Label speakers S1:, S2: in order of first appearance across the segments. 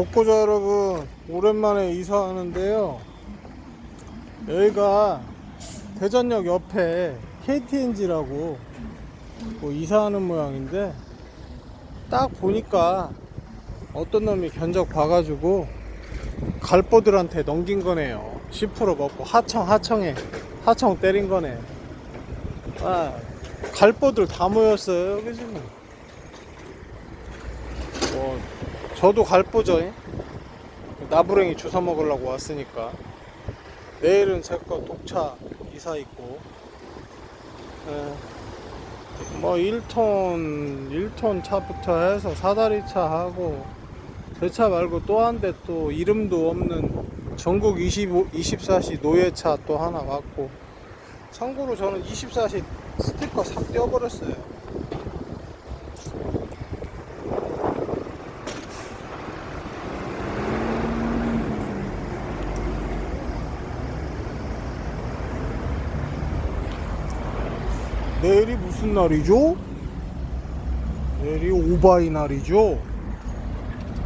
S1: 독보자 여러분 오랜만에 이사하는데요. 여기가 대전역 옆에 KTNG라고 뭐 이사하는 모양인데 딱 보니까 어떤 놈이 견적 봐가지고 갈보들한테 넘긴 거네요. 10% 먹고 하청 하청에 하청 때린 거네. 아 갈보들 다 모였어요 여기 지금. 뭐 저도 갈보죠 나부랭이 주워 먹으려고 왔으니까 내일은 제 거 독차 이사 있고 예. 뭐 1톤 1톤 차부터 해서 사다리 차 하고 제 차 말고 또 한 대 또 이름도 없는 전국 25, 24시 노예차 또 하나 왔고 참고로 저는 24시 스티커 싹 떼어버렸어요 내일이 무슨 날이죠? 내일이 오바이 날이죠?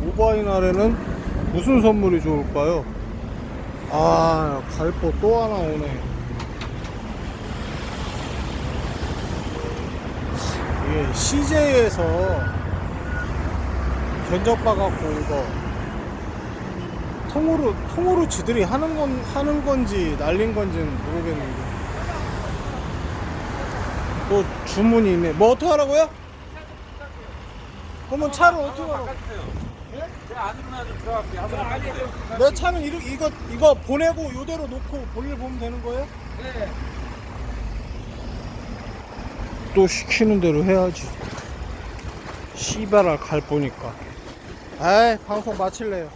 S1: 오바이 날에는 무슨 선물이 좋을까요? 아, 갈포 또 하나 오네. 이게 CJ에서 견적받아갖고 이거 통으로, 통으로 지들이 하는 건, 하는 건지 날린 건지는 모르겠는데. 또 주문이 있네. 뭐 어떻게 하라고요? 그러면 차를 어떻게 하라고?
S2: 좀 들어갈게요. 한번 해줘.
S1: 내 차는 이거, 이거, 이거 보내고 요대로 놓고 볼일 보면 되는 거예요?
S2: 네.
S1: 또 시키는 대로 해야지. 씨발알 갈 보니까. 에이, 방송 마칠래요.